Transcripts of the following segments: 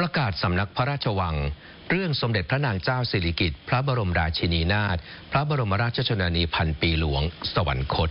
ประกาศสำนักพระราชวัง เรื่องสมเด็จพระนางเจ้าสิริกิติ์พระบรมราชินีนาถพระบรมราชชนนีพันปีหลวง สวรรคตต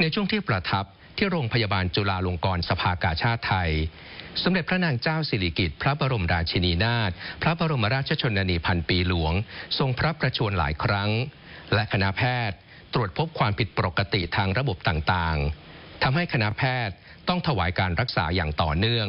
ในช่วงที่ประทับที่โรงพยาบาลจุฬาลงกรณ์สภากาชาติไทย สมเด็จพระนางเจ้าสิริกิติ์พระบรมราชินีนาถพระบรมราชชนนีพันปีหลวง ทรงพระประชวรหลายครั้ง และคณะแพทย์ตรวจพบความผิดปกติทางระบบต่างๆทำให้คณะแพทย์ต้องถวายการรักษาอย่างต่อเนื่อง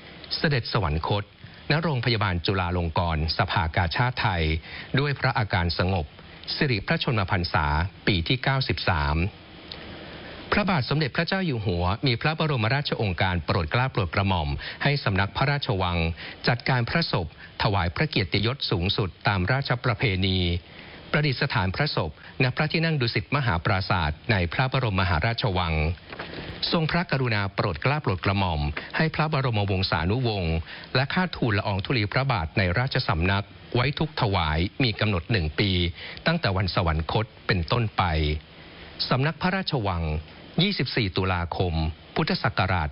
เสด็จสวรรคต ณ โรงพยาบาลจุฬาลงกรณ์สภากาชาติไทย ด้วยพระอาการสงบ สิริพระชนมพรรษา ปีที่ 93 พระบาทสมเด็จพระเจ้าอยู่หัว มีพระบรมราชองค์การโปรดเกล้าโปรดกระหม่อม ให้สำนักพระราชวัง จัดการพระศพ ถวายพระเกียรติยศสูงสุดตามราชประเพณีประดิษฐานพระศพณพระที่นั่งดุสิตมหาปราศาสตร์ในพระบรมมหาราชวัง ทรงพระกรุณาโปรดเกล้าโปรดกระหม่อม ให้พระบรมวงศานุวงศ์และข้าทูลละอองธุลีพระบาทในราชสำนัก ไว้ทุกถวายมีกำหนดหนึ่งปี ตั้งแต่วันสวรรคตเป็นต้นไปสำนักพระราชวัง 24 ตุลาคม พุทธศักราช